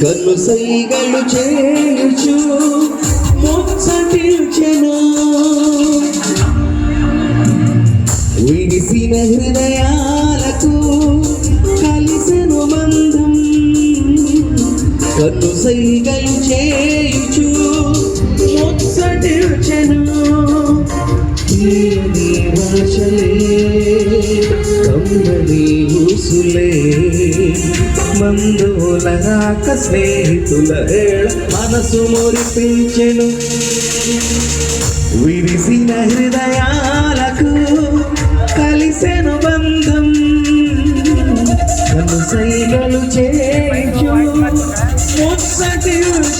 కన్ను సైగలు చేయుచు ముచ్చటిల్చెను విడిసిన హృదయాలకు కలిసెను మందం. కన్ను సైగలు చేయుచు ముచ్చటిల్చెను తీయని భాషలే కమ్మని ఊసులే. మందులరాక స్నేహితుల ఏళ మనసు మురిపించెను. విరిసిన హృదయాలకు కలిసెను బంధం. కను చేయించు ముచ్చటించెను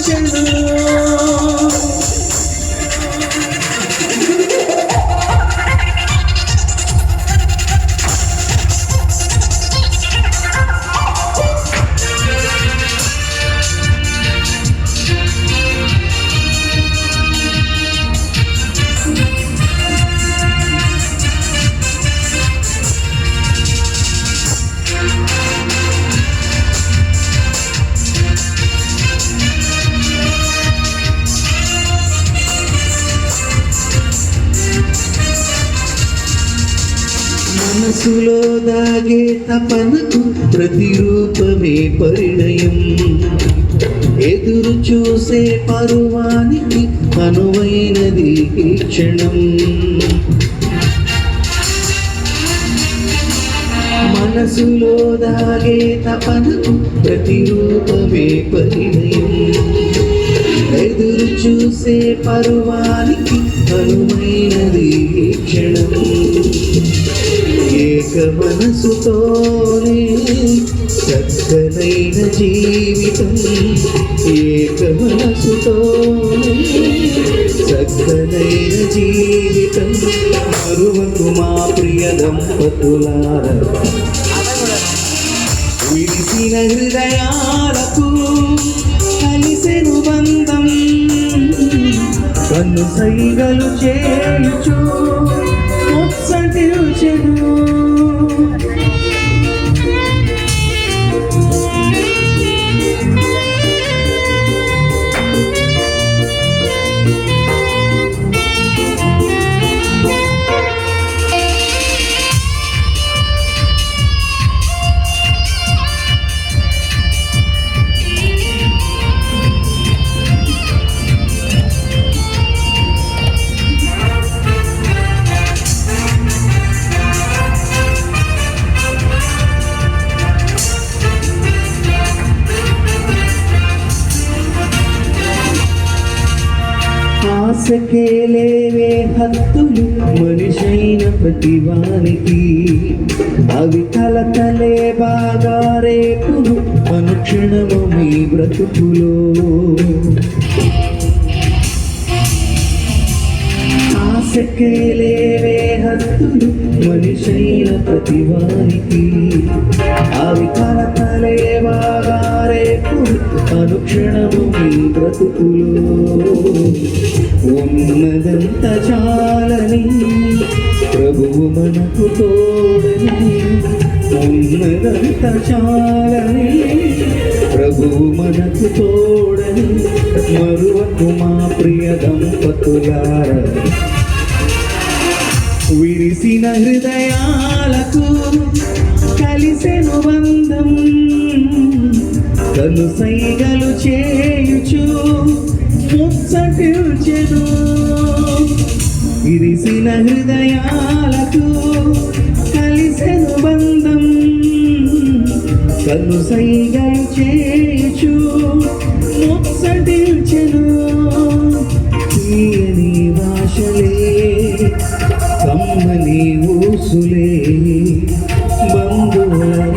మనసులో దాగే తపనకు ప్రతిరూపమే పరిణయం. ఎదురు చూసే పరువానికి అనువైనది ఈ క్షణం. మనసులో దాగే తపనకు ప్రతిరూపమే పరిణయం. ఎదురు చూసే పరువానికి అనువైనది ఈ క్షణం. ఏక మనసుతోనే చక్కనైన జీవితం. ఏక మనసుతోనే చక్కనైన జీవితం. మరువకు మా ప్రియ దంపతులార. విడిసిన హృదయాలకు కలిసెను బంధం. కన్ను సైగలు చేయుచు ఆశకేలేవే హత్తులు మనిషైన ప్రతివానికి. అవి కలకలే బాగా రేపును అనుక్షణము మీ బ్రతుకులో. ఆశకేలేవే హత్తులు మనిషైన ప్రతివానికి. అవి కలకలే బాగా రేపు అనుక్షణము మీ బ్రతుకులో. ఉన్నదంత చాలని ప్రభువు మనకు తోడని ఉన్నదంత చాలని ప్రభువు మనకు తోడని మరువకు మా ప్రియ దంపతులార. విరిసిన హృదయాలకు కలిసెను బంధం కను సైగలు చేయుచు ముచ్చటిల్చెను కలిసిన హృదయాలకు కలిసెను బంధం. కను సైగలు చేయుచు ముచ్చటిల్చెను తీయని భాషలే కమ్మని ఊసులే. బంధువుల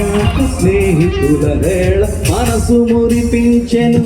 స్నేహితుల వేళ మనసు మురిపించెను.